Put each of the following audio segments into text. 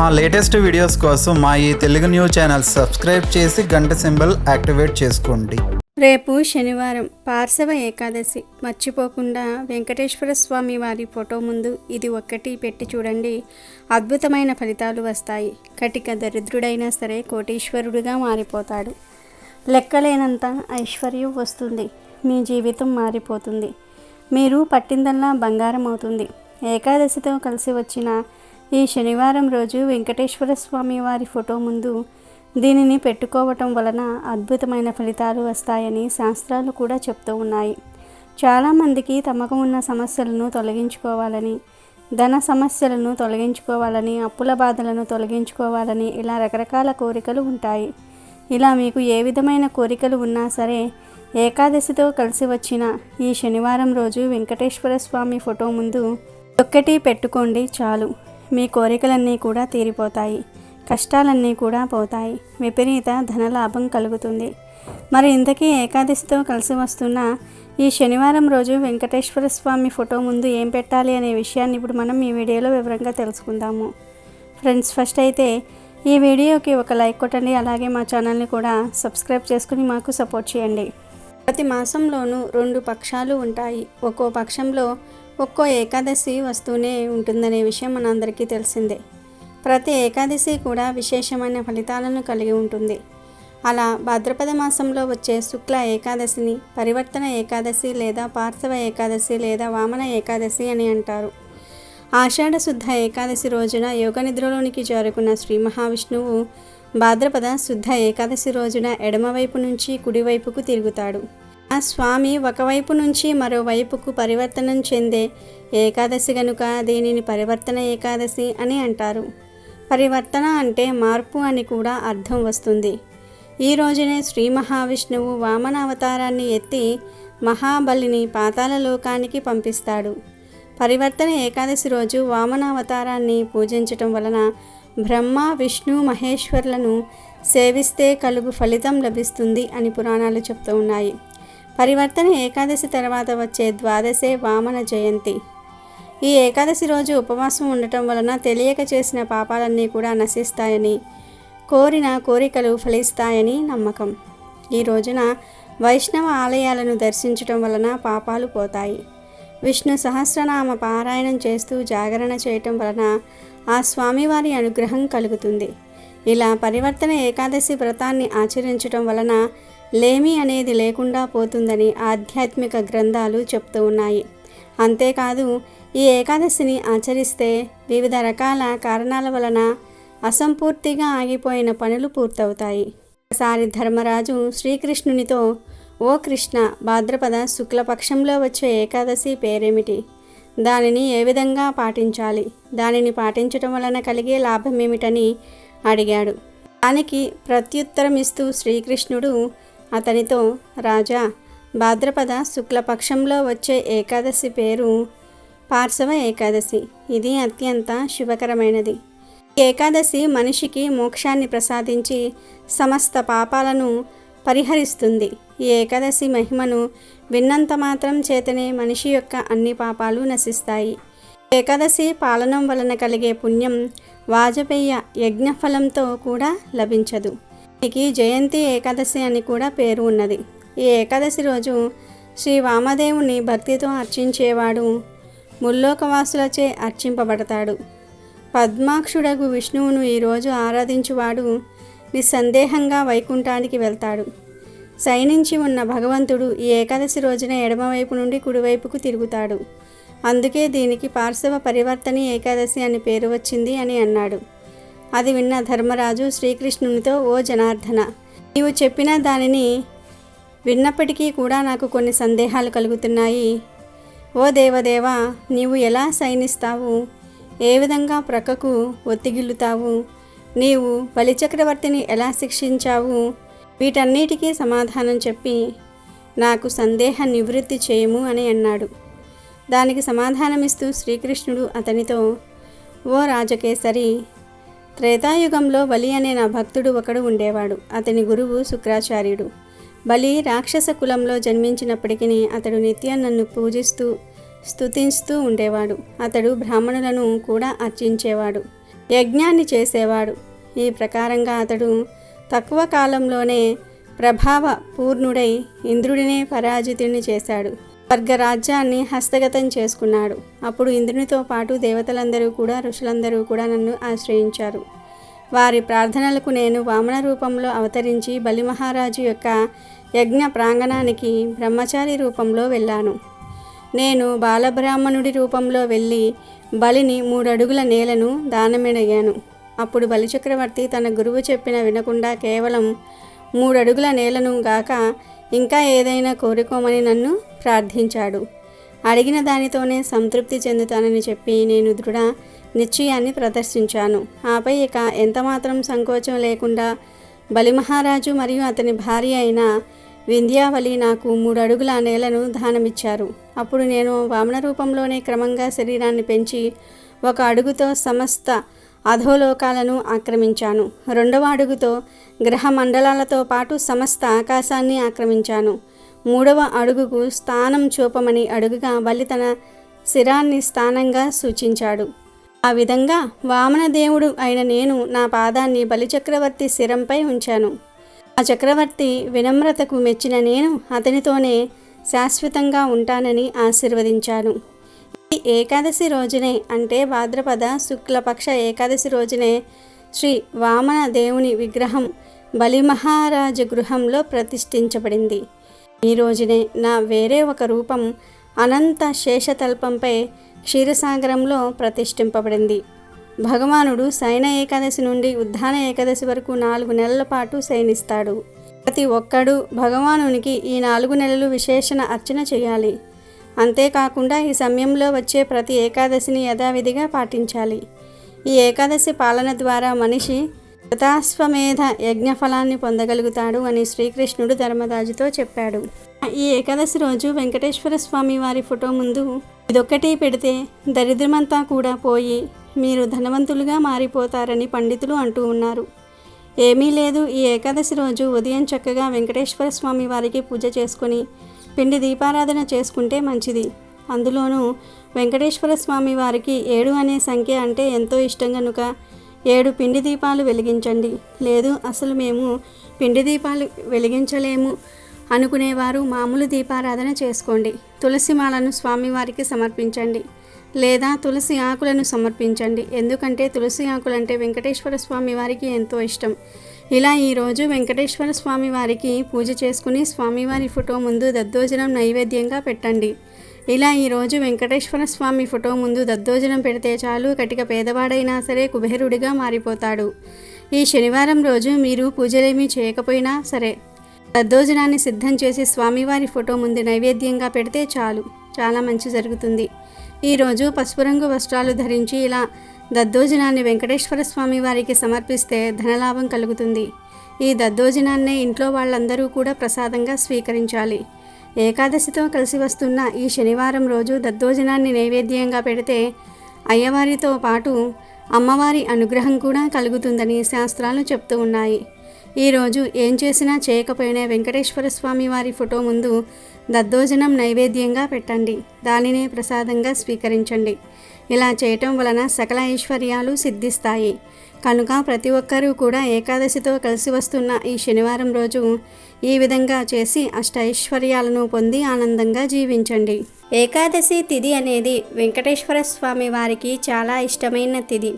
మా latest videos కోసం మా ఈ తెలుగు న్యూస్ ఛానల్ సబ్స్క్రైబ్ చేసి గంట సింబల్ యాక్టివేట్ చేసుకోండి. రేపు శనివారం పార్శవ ఏకాదశి. మర్చిపోకుండా వెంకటేశ్వర స్వామి వారి ఫోటో ముందు ఇది ఒక్కటి పెట్టి చూడండి. అద్భుతమైన ఫలితాలు వస్తాయి. కటిక దరిద్రుడైనా సరే కోటీశ్వరుడిగా మారిపోతాడు. లెక్కలేనంత ఐశ్వర్యం వస్తుంది. మీ జీవితం మారిపోతుంది. మీరు పట్టిందల్లా బంగారం అవుతుంది. ఏకాదశితో కలిసి వచ్చిన ఈ శనివారం రోజు వెంకటేశ్వర స్వామి వారి ఫోటో ముందు దీనిని పెట్టుకోవటం వలన అద్భుతమైన ఫలితాలు వస్తాయని శాస్త్రాలు కూడా చెప్తూ ఉన్నాయి. చాలామందికి తమకు ఉన్న సమస్యలను తొలగించుకోవాలని ధన సమస్యలను తొలగించుకోవాలని అప్పుల బాధలను తొలగించుకోవాలని ఇలా రకరకాల కోరికలు ఉంటాయి. ఇలా మీకు ఏ విధమైన కోరికలు ఉన్నా సరే ఏకాదశితో కలిసి వచ్చిన ఈ శనివారం రోజు వెంకటేశ్వర స్వామి ఫోటో ముందు ఒక్కటి పెట్టుకోండి చాలు. మీ కోరికలన్నీ కూడా తీరిపోతాయి. కష్టాలన్నీ కూడా పోతాయి. విపరీత ధనలాభం కలుగుతుంది. మరి ఇంతకీ ఏకాదశితో కలిసి వస్తున్న ఈ శనివారం రోజు వెంకటేశ్వర స్వామి ఫోటో ముందు ఏం పెట్టాలి అనే విషయాన్ని ఇప్పుడు మనం ఈ వీడియోలో వివరంగా తెలుసుకుందాము. ఫ్రెండ్స్ ఫస్ట్ అయితే ఈ వీడియోకి ఒక లైక్ కొట్టండి. అలాగే మా ఛానల్ని కూడా సబ్స్క్రైబ్ చేసుకుని మాకు సపోర్ట్ చేయండి. ప్రతి మాసంలోనూ రెండు పక్షాలు ఉంటాయి. ఒక్కో పక్షంలో ఒక్కో ఏకాదశి వస్తూనే ఉంటుందనే విషయం మనందరికీ తెలిసిందే. ప్రతి ఏకాదశి కూడా విశేషమైన ఫలితాలను కలిగి ఉంటుంది. అలా భాద్రపద మాసంలో వచ్చే శుక్ల ఏకాదశిని పరివర్తన ఏకాదశి లేదా పార్థవ ఏకాదశి లేదా వామన ఏకాదశి అని అంటారు. ఆషాఢ శుద్ధ ఏకాదశి రోజున యోగ నిద్రలోనికి చేరుకున్న శ్రీ మహావిష్ణువు భాద్రపద శుద్ధ ఏకాదశి రోజున ఎడమవైపు నుంచి కుడివైపుకు తిరుగుతాడు. ఆ స్వామి ఒకవైపు నుంచి మరోవైపుకు పరివర్తనం చెందే ఏకాదశి గనుక దీనిని పరివర్తన ఏకాదశి అని అంటారు. పరివర్తన అంటే మార్పు అని కూడా అర్థం వస్తుంది. ఈ రోజునే శ్రీ మహావిష్ణువు వామన అవతారాన్ని ఎత్తి మహాబలిని పాతాల లోకానికి పంపిస్తాడు. పరివర్తన ఏకాదశి రోజు వామన అవతారాన్ని పూజించటం వలన బ్రహ్మ విష్ణు మహేశ్వర్లను సేవిస్తే కలుగు ఫలితం లభిస్తుంది అని పురాణాలు చెప్తూ ఉన్నాయి. పరివర్తన ఏకాదశి తర్వాత వచ్చే ద్వాదశే వామన జయంతి. ఈ ఏకాదశి రోజు ఉపవాసం ఉండటం వలన తెలియక చేసిన పాపాలన్నీ కూడా నశిస్తాయని కోరిన కోరికలు ఫలిస్తాయని నమ్మకం. ఈ రోజున వైష్ణవ ఆలయాలను దర్శించటం వలన పాపాలు పోతాయి. విష్ణు సహస్రనామ పారాయణం చేస్తూ జాగరణ చేయటం వలన ఆ స్వామివారి అనుగ్రహం కలుగుతుంది. ఇలా పరివర్తన ఏకాదశి వ్రతాన్ని ఆచరించటం వలన లేమి అనేది లేకుండా పోతుందని ఆధ్యాత్మిక గ్రంథాలు చెప్తూ ఉన్నాయి. అంతేకాదు ఈ ఏకాదశిని ఆచరిస్తే వివిధ రకాల కారణాల వలన అసంపూర్తిగా ఆగిపోయిన పనులు పూర్తవుతాయి. ఒకసారి ధర్మరాజు శ్రీకృష్ణునితో ఓ కృష్ణ భాద్రపద శుక్లపక్షంలో వచ్చే ఏకాదశి పేరేమిటి? దానిని ఏ విధంగా పాటించాలి? దానిని పాటించటం వలన కలిగే లాభం ఏమిటని అడిగాడు. దానికి ప్రత్యుత్తరం ఇస్తూ శ్రీకృష్ణుడు అతనితో రాజా భాద్రపద శుక్లపక్షంలో వచ్చే ఏకాదశి పేరు పార్శవ ఏకాదశి. ఇది అత్యంత శుభకరమైనది. ఏకాదశి మనిషికి మోక్షాన్ని ప్రసాదించి సమస్త పాపాలను పరిహరిస్తుంది. ఈ ఏకాదశి మహిమను విన్నంత మాత్రం చేతనే మనిషి యొక్క అన్ని పాపాలు నశిస్తాయి. ఏకాదశి పాలనం వలన కలిగే పుణ్యం వాజపేయ యజ్ఞఫలంతో కూడా లభించదు. దీనికి జయంతి ఏకాదశి అని కూడా పేరు ఉన్నది. ఈ ఏకాదశి రోజు శ్రీ వామదేవుని భక్తితో అర్చించేవాడు ముల్లోకవాసులచే అర్చింపబడతాడు. పద్మాక్షుడగు విష్ణువును ఈరోజు ఆరాధించువాడు నిస్సందేహంగా వైకుంఠానికి వెళ్తాడు. శయనించి ఉన్న భగవంతుడు ఈ ఏకాదశి రోజున ఎడమవైపు నుండి కుడివైపుకు తిరుగుతాడు. అందుకే దీనికి పార్శవ పరివర్తని ఏకాదశి అని పేరు వచ్చింది అని అన్నాడు. అది విన్న ధర్మరాజు శ్రీకృష్ణునితో ఓ జనార్దన నీవు చెప్పిన దానిని విన్నప్పటికీ కూడా నాకు కొన్ని సందేహాలు కలుగుతున్నాయి. ఓ దేవదేవ నీవు ఎలా సైనిస్తావు? ఏ విధంగా ప్రక్కకు ఒత్తిగిల్లుతావు? నీవు బలిచక్రవర్తిని ఎలా శిక్షించావు? వీటన్నిటికీ సమాధానం చెప్పి నాకు సందేహ నివృత్తి చేయము అని అన్నాడు. దానికి సమాధానమిస్తూ శ్రీకృష్ణుడు అతనితో ఓ రాజకేసరి త్రేతాయుగంలో బలి అనే నా భక్తుడు ఒకడు ఉండేవాడు. అతని గురువు శుక్రాచార్యుడు. బలి రాక్షస కులంలో జన్మించినప్పటికీ అతడు నిత్యం నన్ను పూజిస్తూ స్తుతిస్తూ ఉండేవాడు. అతడు బ్రాహ్మణులను కూడా అర్చించేవాడు. యజ్ఞాన్ని చేసేవాడు. ఈ ప్రకారంగా అతడు తక్కువ కాలంలోనే ప్రభావ పూర్ణుడై ఇంద్రుడినే పరాజితుడిని చేశాడు. స్వర్గరాజ్యాన్ని హస్తగతం చేసుకున్నాడు. అప్పుడు ఇంద్రునితో పాటు దేవతలందరూ కూడా ఋషులందరూ కూడా నన్ను ఆశ్రయించారు. వారి ప్రార్థనలకు నేను వామన రూపంలో అవతరించి బలి మహారాజు యొక్క యజ్ఞ ప్రాంగణానికి బ్రహ్మచారి రూపంలో వెళ్ళాను. నేను బాలబ్రాహ్మణుడి రూపంలో వెళ్ళి బలిని మూడడుగుల నేలను దానమిడగాను. అప్పుడు బలిచక్రవర్తి తన గురువు చెప్పిన వినకుండా కేవలం మూడడుగుల నేలను గాక ఇంకా ఏదైనా కోరుకోమని నన్ను ప్రార్థించాడు. అడిగిన దానితోనే సంతృప్తి చెందుతానని చెప్పి నేను దృఢ నిశ్చయాన్ని ప్రదర్శించాను. ఆపై ఇక ఎంతమాత్రం సంకోచం లేకుండా బలిమహారాజు మరియు అతని భార్య అయిన వింధ్యావళి నాకు మూడు అడుగుల నేలను దానమిచ్చారు. అప్పుడు నేను వామన రూపంలోనే క్రమంగా శరీరాన్ని పెంచి ఒక అడుగుతో సమస్త అధోలోకాలను ఆక్రమించాను. రెండవ అడుగుతో గ్రహ మండలాలతో పాటు సమస్త ఆకాశాన్ని ఆక్రమించాను. మూడవ అడుగుకు స్థానం చూపమని అడుగుగా బలి తన శిరాన్ని స్థానంగా సూచించాడు. ఆ విధంగా వామనదేవుడు అయిన నేను నా పాదాన్ని బలిచక్రవర్తి శిరంపై ఉంచాను. ఆ చక్రవర్తి వినమ్రతకు మెచ్చిన నేను అతనితోనే శాశ్వతంగా ఉంటానని ఆశీర్వదించాను. ఈ ఏకాదశి రోజునే అంటే భాద్రపద శుక్లపక్ష ఏకాదశి రోజునే శ్రీ వామన దేవుని విగ్రహం బలిమహారాజు గృహంలో ప్రతిష్ఠించబడింది. ఈ రోజునే నా వేరే ఒక రూపం అనంత శేషతల్పంపై క్షీరసాగరంలో ప్రతిష్ఠింపబడింది. భగవానుడు శయన ఏకాదశి నుండి ఉద్ధాన ఏకాదశి వరకు నాలుగు నెలల పాటు శయనిస్తాడు. ప్రతి ఒక్కడు భగవానునికి ఈ నాలుగు నెలలు విశేషణ అర్చన చేయాలి. అంతేకాకుండా ఈ సమయంలో వచ్చే ప్రతి ఏకాదశిని యథావిధిగా పాటించాలి. ఈ ఏకాదశి పాలన ద్వారా మనిషి కృతాశ్వమేధ యజ్ఞఫలాన్ని పొందగలుగుతాడు అని శ్రీకృష్ణుడు ధర్మరాజుతో చెప్పాడు. ఈ ఏకాదశి రోజు వెంకటేశ్వర స్వామి వారి ఫోటో ముందు ఇదొక్కటి పెడితే దరిద్రమంతా కూడా పోయి మీరు ధనవంతులుగా మారిపోతారని పండితులు అంటూ ఉన్నారు. ఏమీ లేదు ఈ ఏకాదశి రోజు ఉదయం చక్కగా వెంకటేశ్వర స్వామి వారికి పూజ చేసుకొని పిండి దీపారాధన చేసుకుంటే మంచిది. అందులోనూ వెంకటేశ్వర స్వామి వారికి ఏడు అనే సంఖ్య అంటే ఎంతో ఇష్టం కనుక ఏడు పిండి దీపాలు వెలిగించండి. లేదు అసలు మేము పిండి దీపాలు వెలిగించలేము అనుకునేవారు మామూలు దీపారాధన చేసుకోండి. తులసి మాలను స్వామివారికి సమర్పించండి. లేదా తులసి ఆకులను సమర్పించండి. ఎందుకంటే తులసి ఆకులంటే వెంకటేశ్వర స్వామి వారికి ఎంతో ఇష్టం. ఇలా ఈరోజు వెంకటేశ్వర స్వామి వారికి పూజ చేసుకుని స్వామివారి ఫోటో ముందు దద్దోజనం నైవేద్యంగా పెట్టండి. ఇలా ఈరోజు వెంకటేశ్వర స్వామి ఫోటో ముందు దద్దోజనం పెడితే చాలు కటిక పేదవాడైనా సరే కుబేరుడిగా మారిపోతాడు. ఈ శనివారం రోజు మీరు పూజలేమీ చేయకపోయినా సరే దద్దోజనాన్ని సిద్ధం చేసి స్వామివారి ఫోటో ముందు నైవేద్యంగా పెడితే చాలు. చాలా మంచి జరుగుతుంది. ఈరోజు పసుపు రంగు వస్త్రాలు ధరించి ఇలా దద్దోజనాన్ని వెంకటేశ్వర స్వామి వారికి సమర్పిస్తే ధనలాభం కలుగుతుంది. ఈ దద్దోజనాన్నే ఇంట్లో వాళ్ళందరూ కూడా ప్రసాదంగా స్వీకరించాలి. ఏకాదశితో కలిసి వస్తున్న ఈ శనివారం రోజు దద్దోజనాన్ని నైవేద్యంగా పెడితే అయ్యవారితో పాటు అమ్మవారి అనుగ్రహం కూడా కలుగుతుందని శాస్త్రాలు చెప్తూ ఉన్నాయి. ఈరోజు ఏం చేసినా చేయకపోయినా వెంకటేశ్వర స్వామి వారి ఫోటో ముందు దద్దోజనం నైవేద్యంగా పెట్టండి. దానినే ప్రసాదంగా స్వీకరించండి. ఇలా చేయటం వలన సకల ఐశ్వర్యాలు సిద్ధిస్తాయి. కనుక ప్రతి ఒక్కరూ కూడా ఏకాదశితో కలిసి వస్తున్న ఈ శనివారం రోజు ఈ విధంగా చేసి అష్టైశ్వర్యాలను పొంది ఆనందంగా జీవించండి. ఏకాదశి తిథి అనేది వెంకటేశ్వర స్వామి వారికి చాలా ఇష్టమైన తిథి.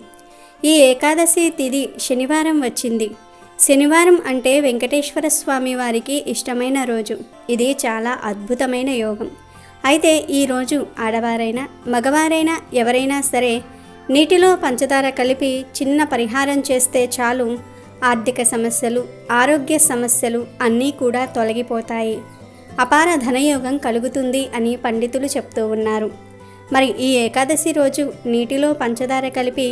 ఈ ఏకాదశి తిథి శనివారం వచ్చింది. శనివారం అంటే వెంకటేశ్వర స్వామి వారికి ఇష్టమైన రోజు. ఇది చాలా అద్భుతమైన యోగం. అయితే ఈరోజు ఆడవారైనా మగవారైనా ఎవరైనా సరే నీటిలో పంచదార కలిపి చిన్న పరిహారం చేస్తే చాలు. ఆర్థిక సమస్యలు ఆరోగ్య సమస్యలు అన్నీ కూడా తొలగిపోతాయి. అపార ధనయోగం కలుగుతుంది అని పండితులు చెప్తూ ఉన్నారు. మరి ఈ ఏకాదశి రోజు నీటిలో పంచదార కలిపి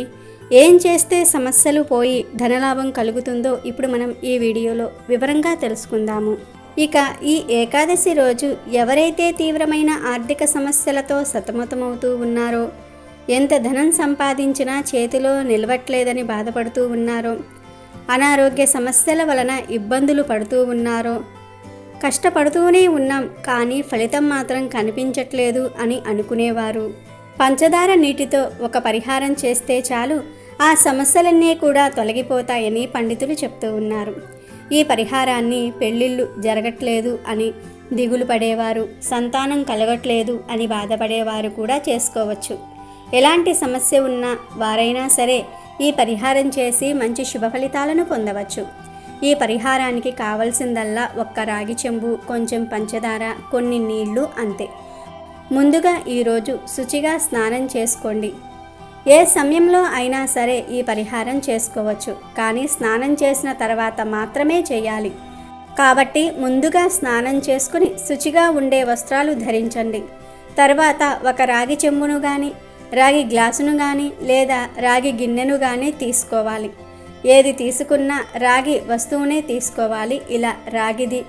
ఏం చేస్తే సమస్యలు పోయి ధనలాభం కలుగుతుందో ఇప్పుడు మనం ఈ వీడియోలో వివరంగా తెలుసుకుందాము. ఇక ఈ ఏకాదశి రోజు ఎవరైతే తీవ్రమైన ఆర్థిక సమస్యలతో సతమతమవుతూ ఉన్నారో ఎంత ధనం సంపాదించినా చేతిలో నిలవట్లేదని బాధపడుతూ ఉన్నారో అనారోగ్య సమస్యల వలన ఇబ్బందులు పడుతూ ఉన్నారో కష్టపడుతూనే ఉన్నాం కానీ ఫలితం మాత్రం కనిపించట్లేదు అని అనుకునేవారు. పంచదార నీటితో ఒక పరిహారం చేస్తే చాలు ఆ సమస్యలన్నీ కూడా తొలగిపోతాయని పండితులు చెప్తూ ఉన్నారు. ఈ పరిహారాన్ని పెళ్ళిళ్ళు జరగట్లేదు అని దిగులు పడేవారు సంతానం కలగట్లేదు అని బాధపడేవారు కూడా చేసుకోవచ్చు. ఎలాంటి సమస్య ఉన్న వారైనా సరే ఈ పరిహారం చేసి మంచి శుభ ఫలితాలను పొందవచ్చు. ఈ పరిహారానికి కావలసిందల్లా ఒక్క రాగి చెంబు కొంచెం పంచదార కొన్ని నీళ్ళు అంతే. ముందుగా ఈరోజు శుచిగా స్నానం చేసుకోండి. ఏ సమయంలో అయినా సరే ఈ పరిహారం చేసుకోవచ్చు కానీ స్నానం చేసిన తర్వాత మాత్రమే చేయాలి. కాబట్టి ముందుగా స్నానం చేసుకుని శుచిగా ఉండే వస్త్రాలు ధరించండి. తర్వాత ఒక రాగి చెంబును కానీ రాగి గ్లాసును కానీ లేదా రాగి గిన్నెను కానీ తీసుకోవాలి. ఏది తీసుకున్నా రాగి వస్తువునే తీసుకోవాలి. ఇలా రాగిది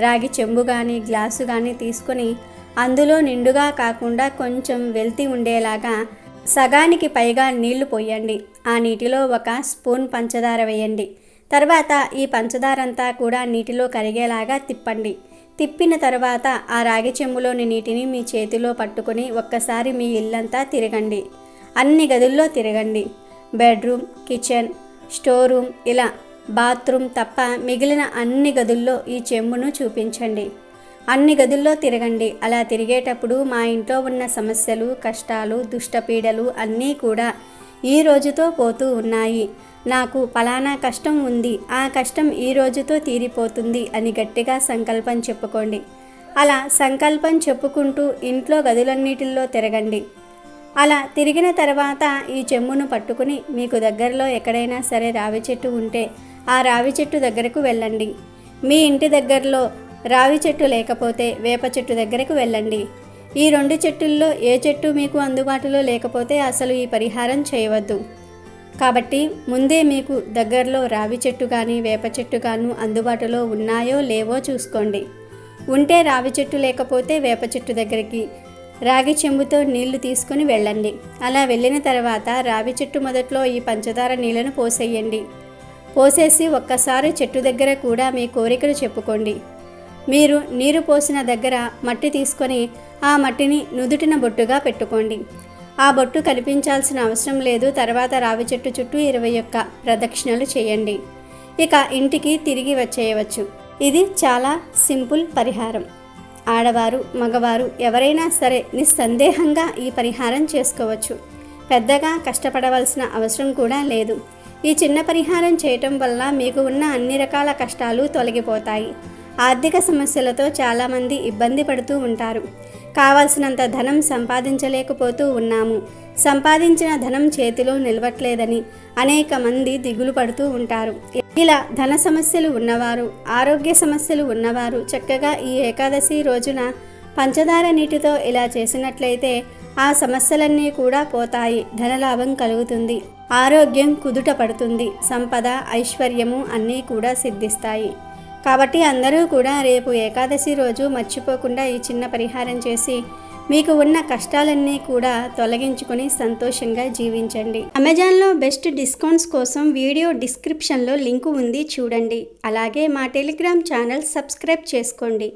రాగి చెంబు కానీ గ్లాసు కానీ తీసుకొని అందులో నిండుగా కాకుండా కొంచెం వెల్తి ఉండేలాగా సగానికి పైగా నీళ్ళు పోయండి. ఆ నీటిలో ఒక స్పూన్ పంచదార వేయండి. తర్వాత ఈ పంచదార అంతా కూడా నీటిలో కరిగేలాగా తిప్పండి. తిప్పిన తర్వాత ఆ రాగి చెంబులోని నీటిని మీ చేతిలో పట్టుకొని ఒక్కసారి మీ ఇల్లంతా తిరగండి. అన్ని గదుల్లో తిరగండి. బెడ్రూమ్ కిచెన్ స్టోర్ రూమ్ ఇలా బాత్రూమ్ తప్ప మిగిలిన అన్ని గదుల్లో ఈ చెంబును చూపించండి. అన్ని గదుల్లో తిరగండి. అలా తిరిగేటప్పుడు మా ఇంట్లో ఉన్న సమస్యలు కష్టాలు దుష్టపీడలు అన్నీ కూడా ఈ రోజుతో పోతూ ఉన్నాయి. నాకు ఫలానా కష్టం ఉంది. ఆ కష్టం ఈ రోజుతో తీరిపోతుంది అని గట్టిగా సంకల్పం చెప్పుకోండి. అలా సంకల్పం చెప్పుకుంటూ ఇంట్లో గదులన్నిటిల్లో తిరగండి. అలా తిరిగిన తర్వాత ఈ చెమ్మును పట్టుకుని మీకు దగ్గరలో ఎక్కడైనా సరే రావి చెట్టు ఉంటే ఆ రావి చెట్టు దగ్గరకు వెళ్ళండి. మీ ఇంటి దగ్గరలో రావి చెట్టు లేకపోతే వేప చెట్టు దగ్గరకు వెళ్ళండి. ఈ రెండు చెట్టుల్లో ఏ చెట్టు మీకు అందుబాటులో లేకపోతే అసలు ఈ పరిహారం చేయవద్దు. కాబట్టి ముందే మీకు దగ్గరలో రావి చెట్టు కానీ వేప చెట్టు కానీ అందుబాటులో ఉన్నాయో లేవో చూసుకోండి. ఉంటే రావి చెట్టు లేకపోతే వేప చెట్టు దగ్గరికి రాగి చెంబుతో నీళ్ళు తీసుకొని వెళ్ళండి. అలా వెళ్ళిన తర్వాత రావి చెట్టు మొదట్లో ఈ పంచదార నీళ్ళను పోసేయండి. పోసేసి ఒక్కసారి చెట్టు దగ్గర కూడా మీ కోరికలు చెప్పుకోండి. మీరు నీరు పోసిన దగ్గర మట్టి తీసుకొని ఆ మట్టిని నుదుటిన బొట్టుగా పెట్టుకోండి. ఆ బొట్టు కనిపించాల్సిన అవసరం లేదు. తర్వాత రావి చెట్టు చుట్టూ ఇరవై ఒక్క ప్రదక్షిణలు చేయండి. ఇక ఇంటికి తిరిగి వచ్చేయవచ్చు. ఇది చాలా సింపుల్ పరిహారం. ఆడవారు మగవారు ఎవరైనా సరే నిస్సందేహంగా ఈ పరిహారం చేసుకోవచ్చు. పెద్దగా కష్టపడవలసిన అవసరం కూడా లేదు. ఈ చిన్న పరిహారం చేయటం వల్ల మీకు ఉన్న అన్ని రకాల కష్టాలు తొలగిపోతాయి. ఆర్థిక సమస్యలతో చాలామంది ఇబ్బంది పడుతూ ఉంటారు. కావాల్సినంత ధనం సంపాదించలేకపోతూ ఉన్నాము. సంపాదించిన ధనం చేతిలో నిలవట్లేదని అనేక మంది దిగులు పడుతూ ఉంటారు. ఇలా ధన సమస్యలు ఉన్నవారు ఆరోగ్య సమస్యలు ఉన్నవారు చక్కగా ఈ ఏకాదశి రోజున పంచదార నీటితో ఇలా చేసినట్లయితే ఆ సమస్యలన్నీ కూడా పోతాయి. ధనలాభం కలుగుతుంది. ఆరోగ్యం కుదుట పడుతుంది. సంపద ఐశ్వర్యము అన్నీ కూడా సిద్ధిస్తాయి. కాబట్టి అందరూ కూడా రేపు ఏకాదశి రోజు మర్చిపోకుండా ఈ చిన్న పరిహారం చేసి మీకు ఉన్న కష్టాలన్నీ కూడా తొలగించుకొని సంతోషంగా జీవించండి. అమెజాన్లో బెస్ట్ డిస్కౌంట్స్ కోసం వీడియో డిస్క్రిప్షన్లో లింకు ఉంది చూడండి. అలాగే మా టెలిగ్రామ్ ఛానల్ సబ్స్క్రైబ్ చేసుకోండి.